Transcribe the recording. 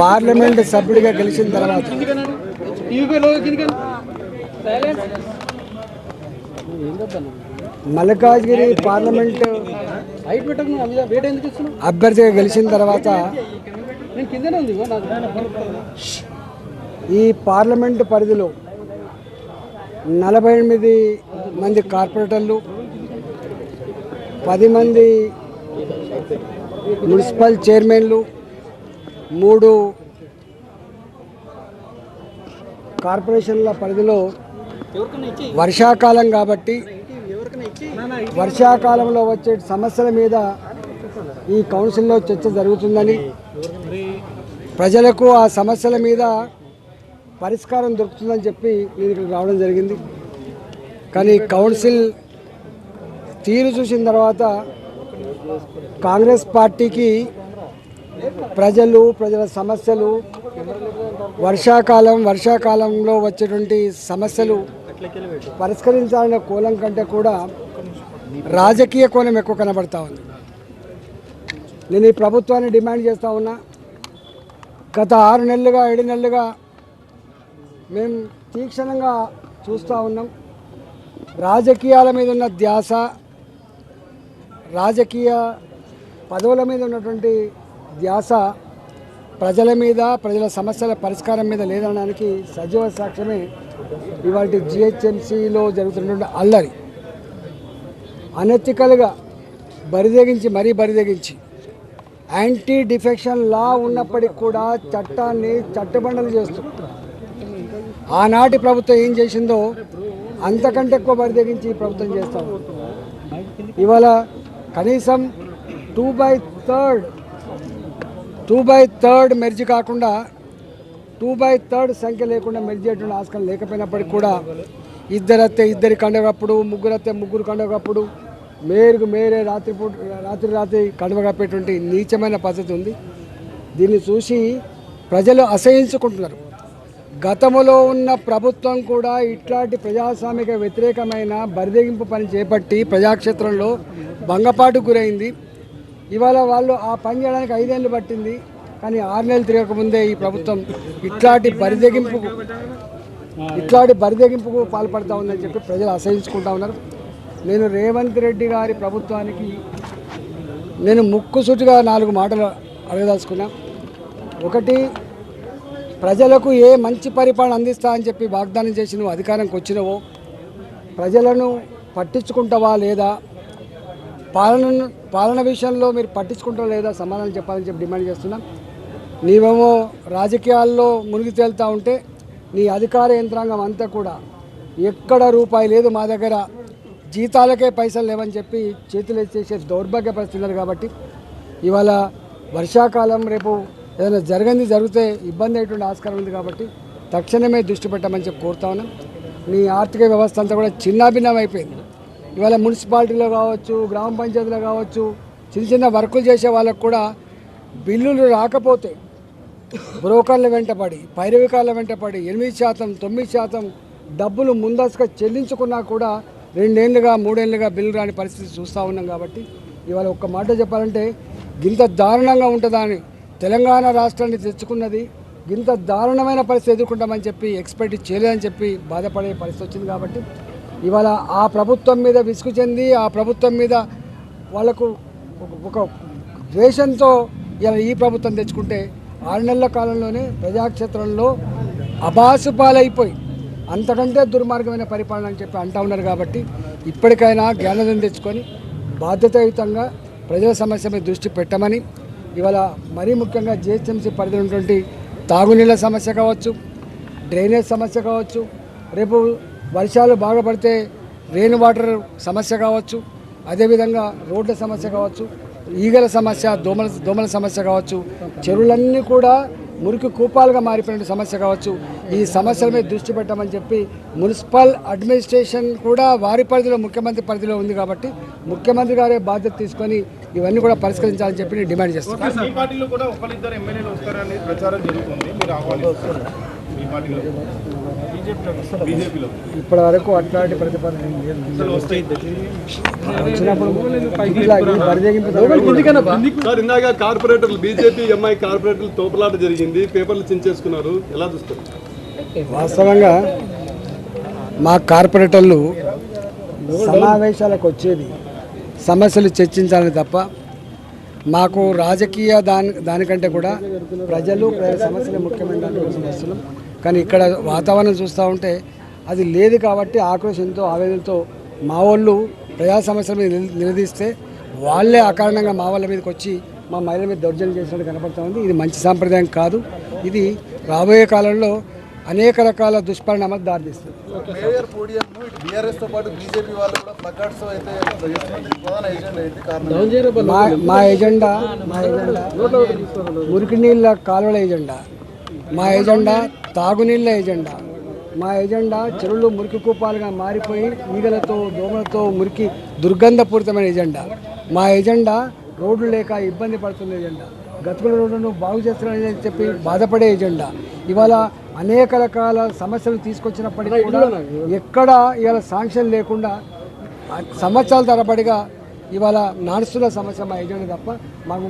Parliament సభ్యుడిగా గెలిచిన తర్వాత. మల్లికార్జుగిరి పార్లమెంట్ అభ్యర్థిగా గెలిచిన తర్వాత ఈ పార్లమెంటు పరిధిలో నలభై ఎనిమిది మంది కార్పొరేటర్లు పది మంది మున్సిపల్ చైర్మన్లు మూడు కార్పొరేషన్ల పరిధిలో వర్షాకాలం కాబట్టి వర్షాకాలంలో వచ్చే సమస్యల మీద ఈ కౌన్సిల్లో చర్చ జరుగుతుందని ప్రజలకు ఆ సమస్యల మీద పరిష్కారం దొరుకుతుందని చెప్పి నేను ఇక్కడికి రావడం జరిగింది. కానీ కౌన్సిల్ తీరు చూసిన తర్వాత కాంగ్రెస్ పార్టీకి ప్రజలు ప్రజల సమస్యలు వర్షాకాలం వర్షాకాలంలో వచ్చేటువంటి సమస్యలు పరిష్కరించాలనే కోణం కంటే కూడా రాజకీయ కోణం ఎక్కువ కనబడతా ఉంది. నేను ఈ ప్రభుత్వాన్ని డిమాండ్ చేస్తూ ఉన్నా. గత ఆరు నెలలుగా ఏడు నెలలుగా మేము తీక్షణంగా చూస్తూ ఉన్నాం. రాజకీయాల మీద ఉన్న ధ్యాస రాజకీయ పదవుల మీద ఉన్నటువంటి ధ్యాస ప్రజల మీద ప్రజల సమస్యల పరిష్కారం మీద లేదనడానికి సజీవ సాక్ష్యమే ఇవాళ జిహెచ్ఎంసీలో జరుగుతున్నటువంటి అల్లరి. అనెథికల్గా బరిదెగించి మరీ బరిదెగించి యాంటీ డిఫెక్షన్ లా ఉన్నప్పటికి కూడా చట్టాన్ని చట్టబండలు చేస్తూ ఆనాటి ప్రభుత్వం ఏం చేసిందో అంతకంటే ఎక్కువ బరిదెగించి ప్రభుత్వం చేస్తాం ఇవాళ కనీసం two by third two by third మెర్జీ కాకుండా టూ బై థర్డ్ సంఖ్య లేకుండా మెర్జీ చేయటువంటి ఆస్కారం లేకపోయినప్పటికీ కూడా ఇద్దరత్తే ఇద్దరి కండగప్పుడు ముగ్గురత్తే ముగ్గురు కండగప్పుడు మేరుకు మేరే రాత్రిపూట రాత్రి రాత్రి కండవకప్పేటువంటి నీచమైన పద్ధతి ఉంది. దీన్ని చూసి ప్రజలు అసహించుకుంటున్నారు. గతంలో ఉన్న ప్రభుత్వం కూడా ఇట్లాంటి ప్రజాస్వామిక వ్యతిరేకమైన బరిదెగింపు పని చేపట్టి ప్రజాక్షేత్రంలో భంగపాటు గురైంది. ఇవాళ వాళ్ళు ఆ పని చేయడానికి ఐదేళ్ళు పట్టింది. కానీ ఆరు నెలలు తిరగకముందే ఈ ప్రభుత్వం ఇట్లాంటి బరిదెగింపుకు ఇట్లాంటి బరిదెగింపుకు పాల్పడతా ఉందని చెప్పి ప్రజలు అసహించుకుంటా ఉన్నారు. నేను రేవంత్ రెడ్డి గారి ప్రభుత్వానికి నేను ముక్కుసూటిగా నాలుగు మాటలు అడగదలుచుకున్నా. ఒకటి ప్రజలకు ఏ మంచి పరిపాలన అందిస్తా అని చెప్పి వాగ్దానం చేసి నువ్వు అధికారంకి వచ్చినవో ప్రజలను పట్టించుకుంటావా లేదా? పాలన పాలన విషయంలో మీరు పట్టించుకుంటారా లేదా? సమాధానం చెప్పాలని చెప్పి డిమాండ్ చేస్తున్నాం. నీవేమో రాజకీయాల్లో మునిగి తేలుతూ ఉంటే నీ అధికార యంత్రాంగం అంతా కూడా ఎక్కడ రూపాయి లేదు మా దగ్గర. జీతాలకే పైసలు లేవని చెప్పి చేతులు ఎత్తేసే దౌర్భాగ్య పరిస్థితున్నారు కాబట్టి ఇవాళ వర్షాకాలం రేపు ఏదైనా జరగంది జరిగితే ఇబ్బంది అయ్యేటువంటి ఆస్కారం ఉంది కాబట్టి తక్షణమే దృష్టి పెట్టమని చెప్పి కోరుతా ఉన్నాం. మీ ఆర్థిక వ్యవస్థ అంతా కూడా చిన్నాభిన్నం అయిపోయింది. ఇవాళ మున్సిపాలిటీలో కావచ్చు గ్రామ పంచాయతీలో కావచ్చు చిన్న చిన్న వర్కులు చేసే వాళ్ళకు కూడా బిల్లులు రాకపోతే బ్రోకర్ల వెంటపడి పైరవికాల వెంటపడి ఎనిమిది శాతం తొమ్మిది శాతం డబ్బులు ముందస్తుగా చెల్లించుకున్నా కూడా రెండేళ్ళుగా మూడేళ్ళుగా బిల్లు రాని పరిస్థితి చూస్తూ ఉన్నాం కాబట్టి ఇవాళ ఒక్క మాట చెప్పాలంటే గింత దారుణంగా ఉంటుందా అని తెలంగాణ రాష్ట్రాన్ని తెచ్చుకున్నది ఇంత దారుణమైన పరిస్థితి ఎదుర్కొంటామని చెప్పి ఎక్స్పెక్ట్ చేయలేదని చెప్పి బాధపడే పరిస్థితి వచ్చింది కాబట్టి ఇవాళ ఆ ప్రభుత్వం మీద విసుగు చెంది ఆ ప్రభుత్వం మీద వాళ్ళకు ఒక- ఒక ద్వేషంతో ఇలా ఈ ప్రభుత్వం తెచ్చుకుంటే ఆరు నెలల కాలంలోనే ప్రజాక్షేత్రంలో అబాసు పాలైపోయి అంతకంటే దుర్మార్గమైన పరిపాలన అని చెప్పి అంటా ఉన్నారు కాబట్టి ఇప్పటికైనా జ్ఞానోదయం తెచ్చుకొని బాధ్యతాయుతంగా ప్రజల సమస్య మీద దృష్టి పెట్టమని ఇవాళ మరీ ముఖ్యంగా జిహెచ్ఎంసీ పరిధిలో ఉన్నటువంటి తాగునీళ్ళ సమస్య కావచ్చు డ్రైనేజ్ సమస్య కావచ్చు రేపు వర్షాలు బాగా పడితే రెయిన్ వాటర్ సమస్య కావచ్చు అదేవిధంగా రోడ్ల సమస్య కావచ్చు ఈగల సమస్య దోమల దోమల సమస్య కావచ్చు చెరువులన్నీ కూడా మురికి కూపాలుగా మారిపోయిన సమస్య కావచ్చు. ఈ సమస్యల మీద దృష్టి పెట్టమని చెప్పి మున్సిపల్ అడ్మినిస్ట్రేషన్ కూడా వారి పరిధిలో ముఖ్యమంత్రి పరిధిలో ఉంది కాబట్టి ముఖ్యమంత్రి గారే బాధ్యత తీసుకొని ఇవన్నీ కూడా పరిష్కరించాలని చెప్పి నేను డిమాండ్ చేస్తున్నాను మీ పార్టీలో కూడా ఒకరిద్దరు ఎమ్మెల్యేలు వస్తారని ప్రచారం జరుగుతుంది. మీరు ఆహ్వానిస్తారు. మీ పార్టీలో బీజేపీలో. ఇప్పటి వరకు అట్లాంటి ప్రతిపాదన వచ్చినప్పుడు కార్పొరేటర్లు బీజేపీ ఎంఐ కార్పొరేటర్లు తోపులాట జరిగింది. పేపర్లు చించేసుకున్నారు. ఎలా చూస్తారు? వాస్తవంగా మా కార్పొరేటర్లు సమావేశాలకు వచ్చేది సమస్యలు చర్చించాలని తప్ప మాకు రాజకీయ దాని దానికంటే కూడా ప్రజలు సమస్యలు ముఖ్యమైనటువంటి సమస్యలు కానీ ఇక్కడ వాతావరణం చూస్తూ ఉంటే అది లేదు కాబట్టి ఆక్రోషంతో ఆవేదనతో మా వాళ్ళు ప్రజా సమస్యల మీద నిలదీస్తే వాళ్ళే అకారణంగా మా వాళ్ళ మీదకి వచ్చి మా మహిళల మీద దౌర్జన్యం చేసినట్టు కనపడుతూ ఉంది. ఇది మంచి సాంప్రదాయం కాదు. ఇది రాబోయే కాలంలో అనేక రకాల దుష్పరిణామాలకు దారితీస్తుంది మేయర్ పోడియం ఇటు బీఆర్ఎస్తో పాటు బీజేపీ వాళ్ళు కూడా ప్లకార్డ్స్ అయితే చేస్తున్నారు. దీనికి ప్రధాన ఎజెండా ఏంటి? కారణం మా మా ఎజెండా మా ఎజెండా మురికి నీళ్ళ కాలువల ఎజెండా మా ఎజెండా తాగునీళ్ళ ఎజెండా మా ఎజెండా చెరువులు మురికి కూపాలుగా మారిపోయి ఈగలతో దోమలతో మురికి దుర్గంధపూరితమైన ఎజెండా మా ఎజెండా రోడ్లు లేక ఇబ్బంది పడుతున్న ఎజెండా గతుకుల రోడ్లను బాగు చేస్తున్నారని చెప్పి బాధపడే ఎజెండా ఇవాళ అనేక రకాల సమస్యలు తీసుకొచ్చినప్పటికీ కూడా ఎక్కడ ఇవాళ శాంక్షన్ లేకుండా సంవత్సరాల తరబడిగా ఇవాళ నడుస్తున్న సమస్య మా ఎజెండా తప్ప మాకు